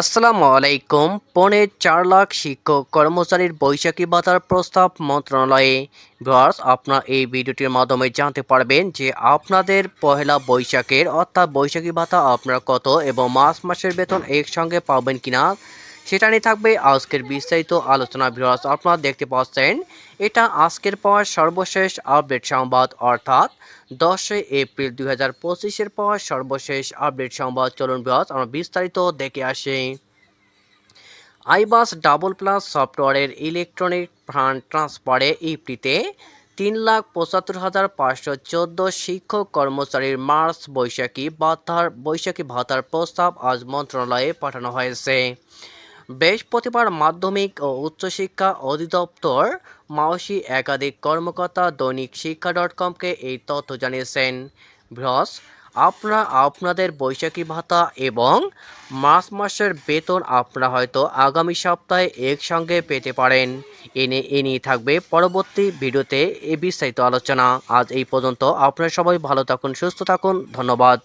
আসসালামু আলাইকুম। পৌনে চার লাখ শিক্ষক কর্মচারীর বৈশাখী ভাতার প্রস্তাব মন্ত্রণালয়ে। ভিউয়ার্স, আপনার এই ভিডিওটির মাধ্যমে জানতে পারবেন যে আপনাদের পহেলা বৈশাখের, অর্থাৎ বৈশাখী ভাতা আপনার কত এবং মাস মাসের বেতন একসঙ্গে পাবেন কিনা। সেটা নিয়ে থাকবে আজকের বিস্তারিত আলোচনা ভিউয়ার্স। আপনারা দেখতে পাচ্ছেন, এটা আজকের পর সর্বশেষ আপডেট সংবাদ, অর্থাৎ দশই এপ্রিল দুই হাজার পঁচিশের পর সর্বশেষ আপডেট সংবাদ। চলুন ভিউয়ার্স, আমরা বিস্তারিত দেখে আসি। আইবাস ডাবল প্লাস সফটওয়্যারের ইলেকট্রনিক ফান্ড ট্রান্সফারে ইপ্রিতে তিন লাখ পঁচাত্তর হাজার পাঁচশো চোদ্দ শিক্ষক কর্মচারীর মার্চ বৈশাখী ভাতার বৈশাখী ভাতার প্রস্তাব আজ মন্ত্রণালয়ে পাঠানো হয়েছে। বৃহস্পতিবার মাধ্যমিক ও উচ্চশিক্ষা অধিদপ্তর মাওসি একাধিক কর্মকর্তা দৈনিক শিক্ষা ডট কমকে এই তথ্য জানিয়েছেন। বৃহস আপনারা আপনাদের বৈশাখী ভাতা এবং মার্চ মাসের বেতন আপনারা হয়তো আগামী সপ্তাহে একসঙ্গে পেতে পারেন। এনে এ নিয়ে থাকবে পরবর্তী ভিডিওতে এ বিস্তারিত আলোচনা। আজ এই পর্যন্ত। আপনারা সবাই ভালো থাকুন, সুস্থ থাকুন। ধন্যবাদ।